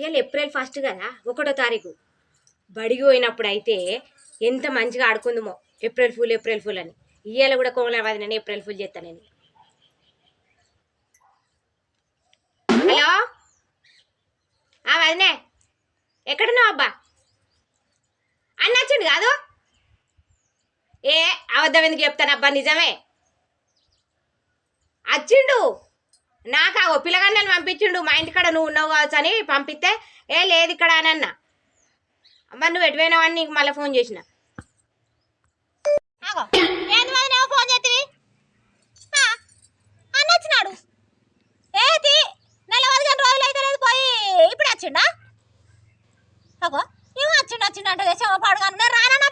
ఇవాళ April first కదా ఒకటో తారీఖు. బడికి పోయినప్పుడు అయితే ఎంత మంచిగా ఆడుకుందామో ఏప్రిల్ ఫుల్ ఏప్రిల్ ఫుల్ అని. ఇవాళ కూడా కోమల నేను ఏప్రిల్ ఫుల్ చేస్తానని హలో? ఆ వదినే ఎక్కడున్నావు అబ్బా? అన్న వచ్చిండు కాదు? ఏ అబద్ధం ఎందుకు చెప్తాను అబ్బా నిజమే? వచ్చిండు? నాకు ఆ పిల్లగాని పంపించిండు. మా ఇంటికాడ నువ్వు ఉన్నావు కావచ్చు అని పంపిస్తే ఏ లేదు ఇక్కడ అని అన్న. మరి నువ్వు ఎటువైనావు అని నీకు మళ్ళీ ఫోన్ చేసిన. ఆగో. ఏంది మరి ఫోన్ చేతివి? ఆ, అన్న వచ్చినాడు. ఏది? నెల పదిహేను రోజులు అయితే లేదు పోయి ఇప్పుడు వచ్చిండా? అగో ఏమో వచ్చిండు వచ్చిండు అంటే దేశం పాడుగా నేను రానన్నా